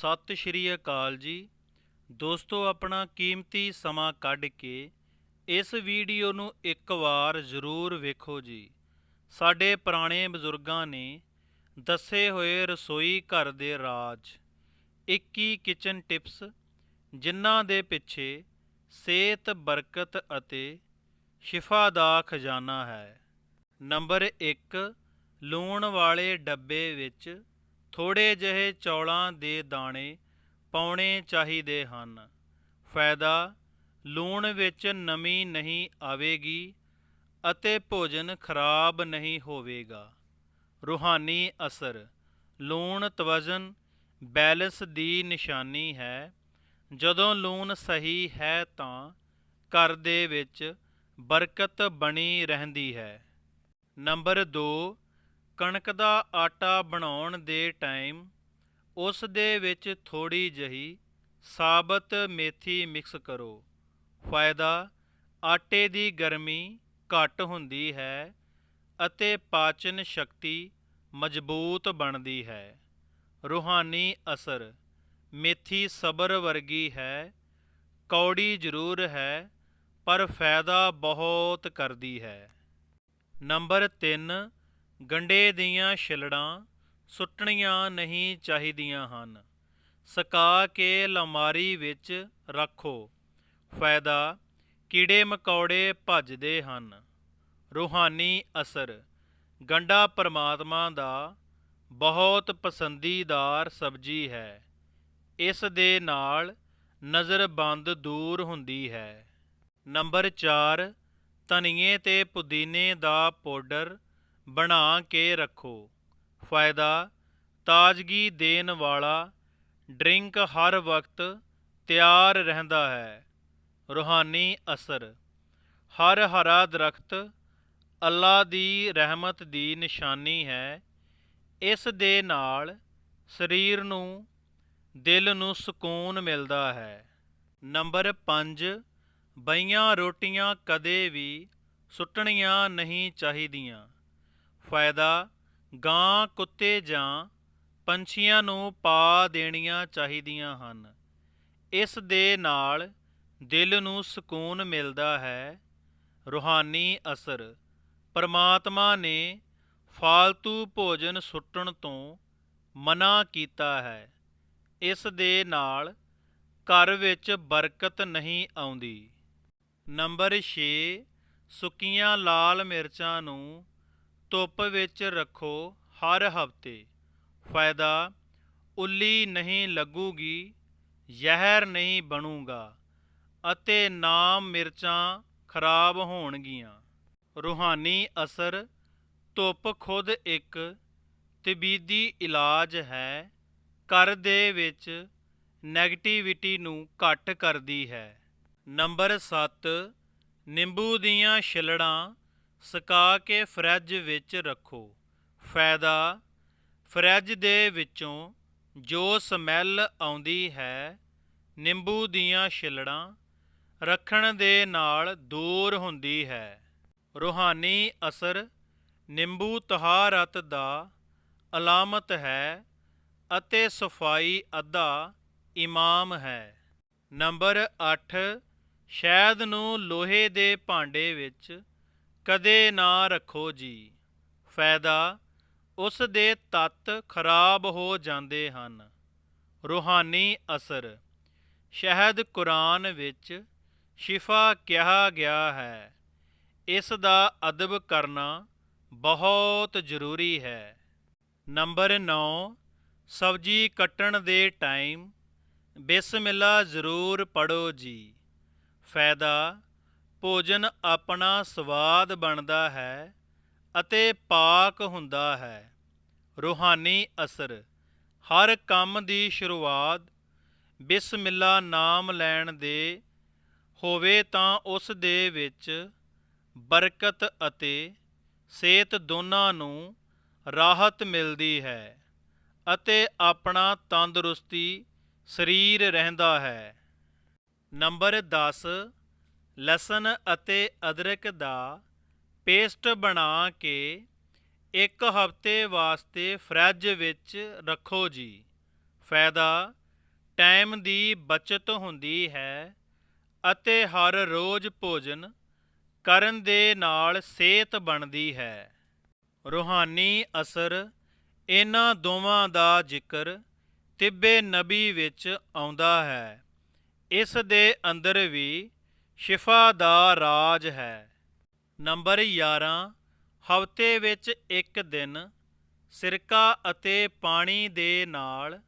ਸਤਿ ਸ਼੍ਰੀ ਅਕਾਲ ਜੀ। ਦੋਸਤੋ, ਆਪਣਾ ਕੀਮਤੀ ਸਮਾਂ ਕੱਢ ਕੇ ਇਸ ਵੀਡੀਓ ਨੂੰ ਇੱਕ ਵਾਰ ਜ਼ਰੂਰ ਵੇਖੋ ਜੀ। ਸਾਡੇ ਪੁਰਾਣੇ ਬਜ਼ੁਰਗਾਂ ਨੇ ਦੱਸੇ ਹੋਏ ਰਸੋਈ ਘਰ ਦੇ ਰਾਜ 21 ਕਿਚਨ ਟਿਪਸ, ਜਿਨ੍ਹਾਂ ਦੇ ਪਿੱਛੇ ਸਿਹਤ ਬਰਕਤ ਅਤੇ ਸ਼ਿਫਾ ਦਾ ਖਜ਼ਾਨਾ ਹੈ। ਨੰਬਰ 1 ਲੂਣ ਵਾਲੇ ਡੱਬੇ ਵਿੱਚ ਥੋੜੇ ਜਿਹੇ ਚੌਲਾਂ ਦੇ ਦਾਣੇ ਪਾਉਣੇ ਚਾਹੀਦੇ ਹਨ। ਫਾਇਦਾ, ਲੂਣ ਵਿੱਚ ਨਮੀ ਨਹੀਂ ਆਵੇਗੀ ਅਤੇ ਭੋਜਨ ਖਰਾਬ ਨਹੀਂ ਹੋਵੇਗਾ। ਰੂਹਾਨੀ ਅਸਰ, ਲੂਣ ਤਵਜ਼ਨ ਬੈਲੈਂਸ ਦੀ ਨਿਸ਼ਾਨੀ ਹੈ। ਜਦੋਂ ਲੂਣ ਸਹੀ ਹੈ ਤਾਂ ਘਰ ਦੇ ਵਿੱਚ ਬਰਕਤ ਬਣੀ ਰਹਿੰਦੀ ਹੈ। ਨੰਬਰ 2 ਕਣਕ ਦਾ ਆਟਾ ਬਣਾਉਣ ਦੇ ਟਾਈਮ ਉਸ ਦੇ ਵਿੱਚ ਥੋੜੀ ਜਹੀ ਸਾਬਤ ਮੇਥੀ ਮਿਕਸ ਕਰੋ। ਫਾਇਦਾ, ਆਟੇ ਦੀ ਗਰਮੀ ਘੱਟ ਹੁੰਦੀ ਹੈ ਅਤੇ ਪਾਚਨ ਸ਼ਕਤੀ ਮਜ਼ਬੂਤ ਬਣਦੀ ਹੈ। ਰੂਹਾਨੀ ਅਸਰ, ਮੇਥੀ ਸਬਰ ਵਰਗੀ ਹੈ, ਕੌੜੀ ਜ਼ਰੂਰ ਹੈ, ਪਰ ਫਾਇਦਾ ਬਹੁਤ ਕਰਦੀ ਹੈ। ਨੰਬਰ 3 ਗੰਡੇ ਦੀਆਂ ਛਿਲੜਾਂ ਸੁੱਟਣੀਆਂ ਨਹੀਂ ਚਾਹੀਦੀਆਂ ਹਨ। ਸਕਾ ਕੇ ਲਮਾਰੀ ਵਿੱਚ ਰੱਖੋ। ਫਾਇਦਾ, ਕੀੜੇ ਮਕੌੜੇ ਭੱਜਦੇ ਹਨ। ਰੂਹਾਨੀ ਅਸਰ ਗੰਡਾ ਪਰਮਾਤਮਾ ਦਾ ਬਹੁਤ ਪਸੰਦੀਦਾਰ ਸਬਜ਼ੀ ਹੈ। ਇਸ ਦੇ ਨਾਲ ਨਜ਼ਰਬੰਦ ਦੂਰ ਹੁੰਦੀ ਹੈ। ਨੰਬਰ 4 ਧਨੀਏ ਤੇ ਪੁਦੀਨੇ ਦਾ ਪਾਊਡਰ ਬਣਾ ਕੇ ਰੱਖੋ। ਫਾਇਦਾ, ਤਾਜ਼ਗੀ ਦੇਣ ਵਾਲਾ ਡਰਿੰਕ ਹਰ ਵਕਤ ਤਿਆਰ ਰਹਿੰਦਾ ਹੈ। ਰੂਹਾਨੀ ਅਸਰ, ਹਰ ਹਰਾ ਦਰਖਤ ਅੱਲਾ ਦੀ ਰਹਿਮਤ ਦੀ ਨਿਸ਼ਾਨੀ ਹੈ। ਇਸ ਦੇ ਨਾਲ ਸਰੀਰ ਨੂੰ, ਦਿਲ ਨੂੰ ਸਕੂਨ ਮਿਲਦਾ ਹੈ। ਨੰਬਰ 5 ਬਈਆਂ ਰੋਟੀਆਂ ਕਦੇ ਵੀ ਸੁੱਟਣੀਆਂ ਨਹੀਂ ਚਾਹੀਦੀਆਂ। ਫਾਇਦਾ, ਗਾਂ, ਕੁੱਤੇ ਜਾਂ ਪੰਛੀਆਂ ਨੂੰ ਪਾ ਦੇਣੀਆਂ ਚਾਹੀਦੀਆਂ ਹਨ। ਇਸ ਦੇ ਨਾਲ ਦਿਲ ਨੂੰ ਸਕੂਨ ਮਿਲਦਾ ਹੈ। ਰੂਹਾਨੀ ਅਸਰ, ਪਰਮਾਤਮਾ ਨੇ ਫਾਲਤੂ ਭੋਜਨ ਸੁੱਟਣ ਤੋਂ ਮਨਾ ਕੀਤਾ ਹੈ। ਇਸ ਦੇ ਨਾਲ ਘਰ ਵਿੱਚ ਬਰਕਤ ਨਹੀਂ ਆਉਂਦੀ। ਨੰਬਰ 6 ਸੁੱਕੀਆਂ ਲਾਲ ਮਿਰਚਾਂ ਨੂੰ ਧੁੱਪ ਵਿੱਚ ਰੱਖੋ ਹਰ ਹਫ਼ਤੇ। ਫਾਇਦਾ, ਉੱਲੀ ਨਹੀਂ ਲੱਗੂਗੀ, ਜ਼ਹਿਰ ਨਹੀਂ ਬਣੂਗਾ ਅਤੇ ਨਾ ਮਿਰਚਾਂ ਖਰਾਬ ਹੋਣਗੀਆਂ। ਰੂਹਾਨੀ ਅਸਰ, ਧੁੱਪ ਖੁਦ ਇੱਕ ਤਬੀਦੀ ਇਲਾਜ ਹੈ, ਘਰ ਦੇ ਵਿੱਚ ਨੈਗੇਟਿਵਿਟੀ ਨੂੰ ਘੱਟ ਕਰਦੀ ਹੈ। ਨੰਬਰ 7 ਨਿੰਬੂ ਦੀਆਂ ਛਿਲੜਾਂ ਸੁਕਾ ਕੇ ਫਰਿੱਜ ਵਿੱਚ ਰੱਖੋ। ਫਾਇਦਾ, ਫਰਿੱਜ ਦੇ ਵਿੱਚੋਂ ਜੋ ਸਮੈਲ ਆਉਂਦੀ ਹੈ, ਨਿੰਬੂ ਦੀਆਂ ਛਿਲੜਾਂ ਰੱਖਣ ਦੇ ਨਾਲ ਦੂਰ ਹੁੰਦੀ ਹੈ। ਰੂਹਾਨੀ ਅਸਰ, ਨਿੰਬੂ ਤਹਾਰਤ ਦਾ ਅਲਾਮਤ ਹੈ ਅਤੇ ਸਫ਼ਾਈ ਅੱਧਾ ਇਮਾਮ ਹੈ। ਨੰਬਰ 8 ਸ਼ਹਿਦ ਨੂੰ ਲੋਹੇ ਦੇ ਭਾਂਡੇ ਵਿੱਚ ਕਦੇ ਨਾ ਰੱਖੋ ਜੀ। ਫਾਇਦਾ, ਉਸ ਦੇ ਤੱਤ ਖਰਾਬ ਹੋ ਜਾਂਦੇ ਹਨ। ਰੂਹਾਨੀ ਅਸਰ, ਸ਼ਹਿਦ ਕੁਰਾਨ ਵਿੱਚ ਸ਼ਿਫਾ ਕਿਹਾ ਗਿਆ ਹੈ। ਇਸ ਦਾ ਅਦਬ ਕਰਨਾ ਬਹੁਤ ਜ਼ਰੂਰੀ ਹੈ। ਨੰਬਰ 9 ਸਬਜ਼ੀ ਕੱਟਣ ਦੇ ਟਾਈਮ, ਬਿਸਮਿਲ੍ਲਾ ਜ਼ਰੂਰ ਪੜੋ ਜੀ। ਫਾਇਦਾ ਭੋਜਨ ਆਪਣਾ ਸਵਾਦ ਬਣਦਾ ਹੈ ਅਤੇ ਪਾਕ ਹੁੰਦਾ ਹੈ। ਰੂਹਾਨੀ ਅਸਰ। ਹਰ ਕੰਮ ਦੀ ਸ਼ੁਰੂਆਤ ਬਿਸਮਿਲ੍ਲਾ ਨਾਮ ਲੈਣ ਦੇ ਹੋਵੇ ਤਾਂ ਉਸ ਦੇ ਵਿੱਚ ਬਰਕਤ ਅਤੇ ਸਿਹਤ ਦੋਨਾਂ ਨੂੰ ਰਾਹਤ ਮਿਲਦੀ ਹੈ ਅਤੇ ਆਪਣਾ ਤੰਦਰੁਸਤੀ ਸਰੀਰ ਰਹਿੰਦਾ ਹੈ। ਨੰਬਰ 10 ਲਸਣ ਅਤੇ ਅਦਰਕ ਦਾ ਪੇਸਟ ਬਣਾ ਕੇ ਇੱਕ ਹਫ਼ਤੇ ਵਾਸਤੇ ਫਰਿੱਜ ਵਿੱਚ ਰੱਖੋ ਜੀ। ਫਾਇਦਾ, ਟਾਈਮ ਦੀ ਬਚਤ ਹੁੰਦੀ ਹੈ ਅਤੇ ਹਰ ਰੋਜ਼ ਭੋਜਨ ਕਰਨ ਦੇ ਨਾਲ ਸਿਹਤ ਬਣਦੀ ਹੈ। ਰੂਹਾਨੀ ਅਸਰ, ਇਹਨਾਂ ਦੋਵਾਂ ਦਾ ਜ਼ਿਕਰ ਤਿੱਬੇ ਨਬੀ ਵਿੱਚ ਆਉਂਦਾ ਹੈ। ਇਸ ਦੇ ਅੰਦਰ ਵੀ ਸ਼ਿਫਾ ਦਾ ਰਾਜ ਹੈ। ਨੰਬਰ 11 ਹਫ਼ਤੇ ਵਿੱਚ ਇੱਕ ਦਿਨ ਸਿਰਕਾ ਅਤੇ ਪਾਣੀ ਦੇ ਨਾਲ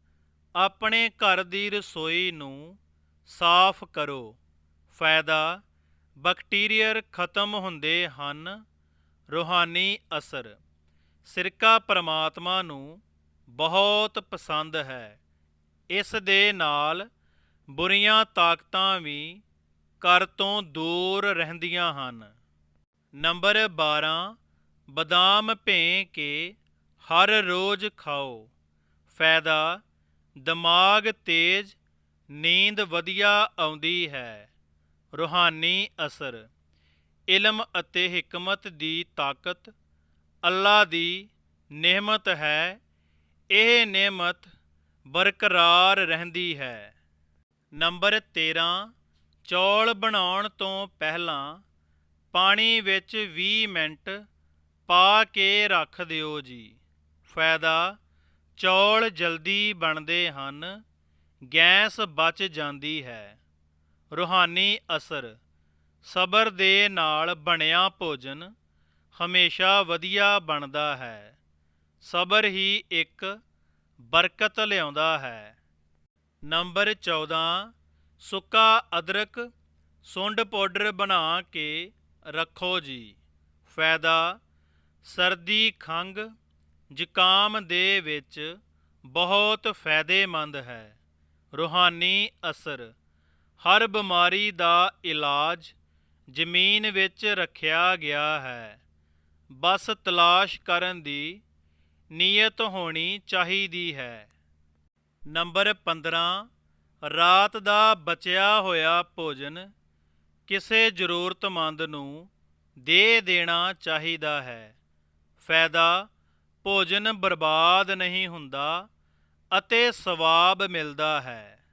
ਆਪਣੇ ਘਰ ਦੀ ਰਸੋਈ ਨੂੰ ਸਾਫ਼ ਕਰੋ। ਫਾਇਦਾ, ਬੈਕਟੀਰੀਅਰ ਖਤਮ ਹੁੰਦੇ ਹਨ। ਰੂਹਾਨੀ ਅਸਰ, ਸਿਰਕਾ ਪਰਮਾਤਮਾ ਨੂੰ ਬਹੁਤ ਪਸੰਦ ਹੈ। ਇਸ ਦੇ ਨਾਲ ਬੁਰੀਆਂ ਤਾਕਤਾਂ ਵੀ ਘਰ ਤੋਂ ਦੂਰ ਰਹਿੰਦੀਆਂ ਹਨ। ਨੰਬਰ 12 ਬਦਾਮ ਭੇ ਕੇ ਹਰ ਰੋਜ਼ ਖਾਓ। ਫਾਇਦਾ, ਦਿਮਾਗ ਤੇਜ਼, ਨੀਂਦ ਵਧੀਆ ਆਉਂਦੀ ਹੈ। ਰੂਹਾਨੀ ਅਸਰ, ਇਲਮ ਅਤੇ ਹਕਮਤ ਦੀ ਤਾਕਤ, ਅੱਲਾ ਦੀ ਨਿਹਮਤ ਹੈ। ਇਹ ਨਿਹਮਤ ਬਰਕਰਾਰ ਰਹਿੰਦੀ ਹੈ। ਨੰਬਰ 13 ਚੌਲ ਬਣਾਉਣ ਤੋਂ ਪਹਿਲਾਂ ਪਾਣੀ ਵਿੱਚ 20 ਮਿੰਟ ਪਾ ਕੇ ਰੱਖ ਦਿਓ ਜੀ। ਫਾਇਦਾ, ਚੌਲ ਜਲਦੀ ਬਣਦੇ ਹਨ, ਗੈਸ ਬਚ ਜਾਂਦੀ ਹੈ। ਰੂਹਾਨੀ ਅਸਰ, ਸਬਰ ਦੇ ਨਾਲ ਬਣਿਆ ਭੋਜਨ ਹਮੇਸ਼ਾ ਵਧੀਆ ਬਣਦਾ ਹੈ। ਸਬਰ ਹੀ ਇੱਕ ਬਰਕਤ ਲਿਆਉਂਦਾ ਹੈ। ਨੰਬਰ 14 ਸੁੱਕਾ ਅਦਰਕ, ਸੁੰਡ ਪਾਊਡਰ ਬਣਾ ਕੇ ਰੱਖੋ ਜੀ। ਫਾਇਦਾ, ਸਰਦੀ ਖੰਗ ਜ਼ੁਕਾਮ ਦੇ ਵਿੱਚ ਬਹੁਤ ਫਾਇਦੇਮੰਦ ਹੈ। ਰੂਹਾਨੀ ਅਸਰ, ਹਰ ਬਿਮਾਰੀ ਦਾ ਇਲਾਜ ਜ਼ਮੀਨ ਵਿੱਚ ਰੱਖਿਆ ਗਿਆ ਹੈ। ਬਸ ਤਲਾਸ਼ ਕਰਨ ਦੀ ਨੀਅਤ ਹੋਣੀ ਚਾਹੀਦੀ ਹੈ। ਨੰਬਰ 15 ਰਾਤ ਦਾ ਬਚਿਆ ਹੋਇਆ ਭੋਜਨ ਕਿਸੇ ਜ਼ਰੂਰਤਮੰਦ ਨੂੰ ਦੇ ਦੇਣਾ ਚਾਹੀਦਾ ਹੈ। ਫਾਇਦਾ, ਭੋਜਨ ਬਰਬਾਦ ਨਹੀਂ ਹੁੰਦਾ ਅਤੇ ਸਵਾਬ ਮਿਲਦਾ ਹੈ।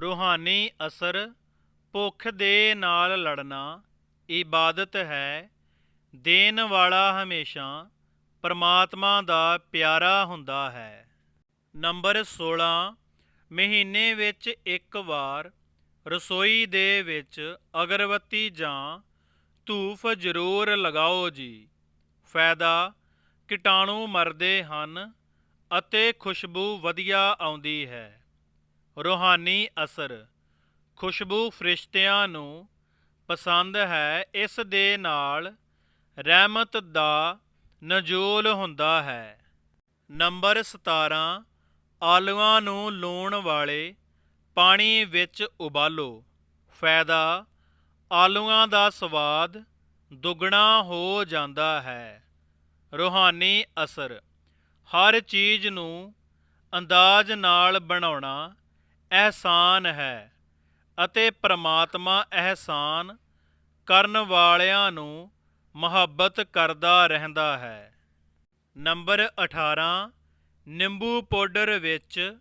ਰੂਹਾਨੀ ਅਸਰ, ਭੁੱਖ ਦੇ ਨਾਲ ਲੜਨਾ ਇਬਾਦਤ ਹੈ। ਦੇਣ ਵਾਲਾ ਹਮੇਸ਼ਾ ਪਰਮਾਤਮਾ ਦਾ ਪਿਆਰਾ ਹੁੰਦਾ ਹੈ। ਨੰਬਰ 16 ਮਹੀਨੇ ਵਿੱਚ ਇੱਕ ਵਾਰ ਰਸੋਈ ਦੇ ਵਿੱਚ ਅਗਰਬੱਤੀ ਜਾਂ ਧੂਫ ਜ਼ਰੂਰ ਲਗਾਓ ਜੀ। ਫਾਇਦਾ, ਕੀਟਾਣੂ ਮਰਦੇ ਹਨ ਅਤੇ ਖੁਸ਼ਬੂ ਵਧੀਆ ਆਉਂਦੀ ਹੈ। ਰੂਹਾਨੀ ਅਸਰ, ਖੁਸ਼ਬੂ ਫਰਿਸ਼ਤਿਆਂ ਨੂੰ ਪਸੰਦ ਹੈ, ਇਸ ਦੇ ਨਾਲ ਰਹਿਮਤ ਦਾ ਨਜ਼ੂਲ ਹੁੰਦਾ ਹੈ। ਨੰਬਰ 17 ਆਲੂਆਂ ਨੂੰ ਲੂਣ ਵਾਲੇ ਪਾਣੀ ਵਿੱਚ ਉਬਾਲੋ। ਫਾਇਦਾ, ਆਲੂਆਂ ਦਾ ਸਵਾਦ ਦੁੱਗਣਾ ਹੋ ਜਾਂਦਾ ਹੈ। ਰੂਹਾਨੀ ਅਸਰ, ਹਰ ਚੀਜ਼ ਨੂੰ ਅੰਦਾਜ਼ ਨਾਲ ਬਣਾਉਣਾ ਅਹਿਸਾਨ ਹੈ ਅਤੇ ਪ੍ਰਮਾਤਮਾ ਅਹਿਸਾਨ ਕਰਨ ਵਾਲਿਆਂ ਨੂੰ ਮੁਹੱਬਤ ਕਰਦਾ ਰਹਿੰਦਾ ਹੈ। ਨੰਬਰ 18 ਨਿੰਬੂ ਪਾਊਡਰ ਵਿੱਚ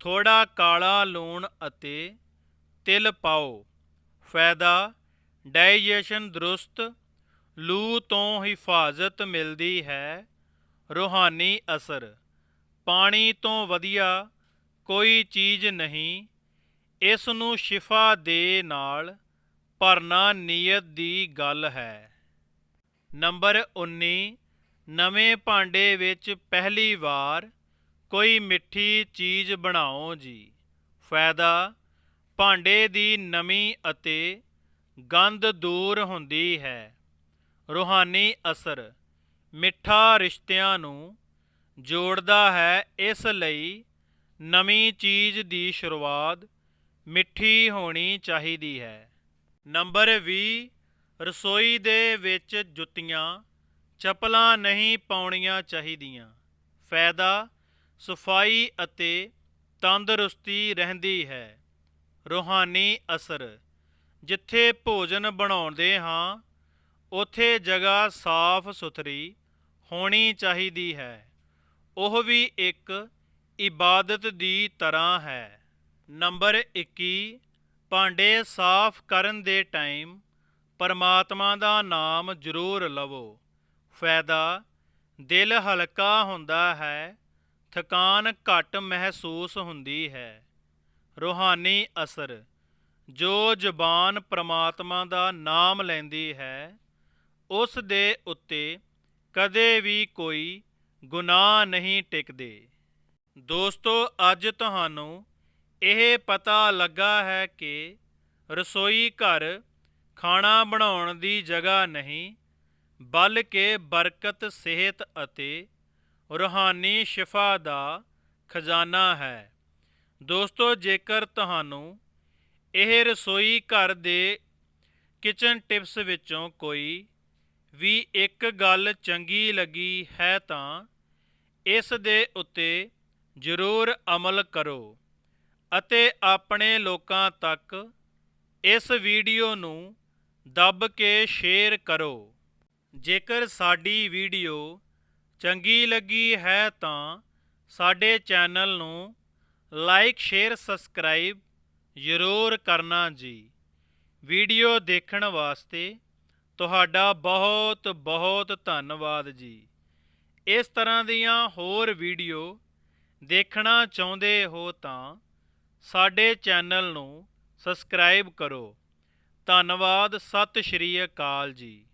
ਥੋੜਾ ਕਾਲਾ ਲੂਣ ਅਤੇ ਤਿਲ ਪਾਓ। ਫਾਇਦਾ ਡਾਈਜੈਸ਼ਨ ਦਰੁਸਤ, ਲੂ ਤੋਂ ਹਿਫਾਜ਼ਤ ਮਿਲਦੀ ਹੈ। ਰੂਹਾਨੀ ਅਸਰ, ਪਾਣੀ ਤੋਂ ਵਧੀਆ ਕੋਈ ਚੀਜ਼ ਨਹੀਂ ਇਸ ਨੂੰ ਸ਼ਿਫਾ ਦੇ ਨਾਲ ਭਰਨਾ ਨੀਅਤ ਦੀ ਗੱਲ ਹੈ। ਨੰਬਰ 19 ਨਵੇਂ ਭਾਂਡੇ ਵਿੱਚ ਪਹਿਲੀ ਵਾਰ ਕੋਈ ਮਿੱਠੀ ਚੀਜ਼ ਬਣਾਓ ਜੀ। ਫਾਇਦਾ, ਭਾਂਡੇ ਦੀ ਨਮੀ ਅਤੇ ਗੰਧ ਦੂਰ ਹੁੰਦੀ ਹੈ। ਰੂਹਾਨੀ ਅਸਰ, ਮਿੱਠਾ ਰਿਸ਼ਤਿਆਂ ਨੂੰ ਜੋੜਦਾ ਹੈ, ਇਸ ਲਈ ਨਵੀਂ ਚੀਜ਼ ਦੀ ਸ਼ੁਰੂਆਤ ਮਿੱਠੀ ਹੋਣੀ ਚਾਹੀਦੀ ਹੈ। ਨੰਬਰ 20 ਰਸੋਈ ਦੇ ਵਿੱਚ ਜੁੱਤੀਆਂ, ਚੱਪਲਾਂ ਨਹੀਂ ਪਾਉਣੀਆਂ ਚਾਹੀਦੀਆਂ। ਫਾਇਦਾ ਸਫ਼ਾਈ ਅਤੇ ਤੰਦਰੁਸਤੀ ਰਹਿੰਦੀ ਹੈ। ਰੂਹਾਨੀ ਅਸਰ। ਜਿੱਥੇ ਭੋਜਨ ਬਣਾਉਂਦੇ ਹਾਂ, ਉਥੇ ਜਗ੍ਹਾ ਸਾਫ਼ ਸੁਥਰੀ ਹੋਣੀ ਚਾਹੀਦੀ ਹੈ। ਉਹ ਵੀ ਇੱਕ ਇਬਾਦਤ ਦੀ ਤਰ੍ਹਾਂ ਹੈ। ਨੰਬਰ 21 ਭਾਂਡੇ ਸਾਫ਼ ਕਰਨ ਦੇ ਟਾਈਮ ਪਰਮਾਤਮਾ ਦਾ ਨਾਮ ਜ਼ਰੂਰ ਲਵੋ। ਫਾਇਦਾ, ਦਿਲ ਹਲਕਾ ਹੁੰਦਾ ਹੈ ਥਕਾਨ ਘੱਟ ਮਹਿਸੂਸ ਹੁੰਦੀ ਹੈ। ਰੂਹਾਨੀ ਅਸਰ। ਜੋ ਜ਼ਬਾਨ ਪ੍ਰਮਾਤਮਾ ਦਾ ਨਾਮ ਲੈਂਦੀ ਹੈ, ਉਸ ਦੇ ਉੱਤੇ ਕਦੇ ਵੀ ਕੋਈ ਗੁਨਾਹ ਨਹੀਂ ਟਿਕਦੇ। ਦੋਸਤੋ, ਅੱਜ ਤੁਹਾਨੂੰ ਇਹ ਪਤਾ ਲੱਗਾ ਹੈ ਕਿ ਰਸੋਈ ਘਰ ਖਾਣਾ ਬਣਾਉਣ ਦੀ ਜਗ੍ਹਾ ਨਹੀਂ, ਬਲਕਿ ਬਰਕਤ, ਸਿਹਤ ਅਤੇ ਰੂਹਾਨੀ ਸ਼ਿਫਾ ਦਾ ਖਜ਼ਾਨਾ ਹੈ। ਦੋਸਤੋ, ਜੇਕਰ ਤੁਹਾਨੂੰ ਇਹ ਰਸੋਈ ਘਰ ਦੇ ਕਿਚਨ ਟਿਪਸ ਵਿੱਚੋਂ ਕੋਈ ਵੀ ਇੱਕ ਗੱਲ ਚੰਗੀ ਲੱਗੀ ਹੈ ਤਾਂ ਇਸ ਦੇ ਉੱਤੇ ਜ਼ਰੂਰ ਅਮਲ ਕਰੋ ਅਤੇ ਆਪਣੇ ਲੋਕਾਂ ਤੱਕ ਇਸ ਵੀਡੀਓ ਨੂੰ ਦੱਬ ਕੇ ਸ਼ੇਅਰ ਕਰੋ। ਜੇਕਰ ਸਾਡੀ ਵੀਡੀਓ ਚੰਗੀ ਲੱਗੀ ਹੈ ਤਾਂ ਸਾਡੇ ਚੈਨਲ ਨੂੰ ਲਾਈਕ, ਸ਼ੇਅਰ, ਸਬਸਕ੍ਰਾਈਬ ਜ਼ਰੂਰ ਕਰਨਾ ਜੀ। ਵੀਡੀਓ ਦੇਖਣ ਵਾਸਤੇ ਤੁਹਾਡਾ ਬਹੁਤ ਬਹੁਤ ਧੰਨਵਾਦ ਜੀ। ਇਸ ਤਰ੍ਹਾਂ ਦੀਆਂ ਹੋਰ ਵੀਡੀਓ ਦੇਖਣਾ ਚਾਹੁੰਦੇ ਹੋ ਤਾਂ ਸਾਡੇ ਚੈਨਲ ਨੂੰ ਸਬਸਕ੍ਰਾਈਬ ਕਰੋ। ਧੰਨਵਾਦ, ਸਤਿ ਸ਼੍ਰੀ ਅਕਾਲ ਜੀ।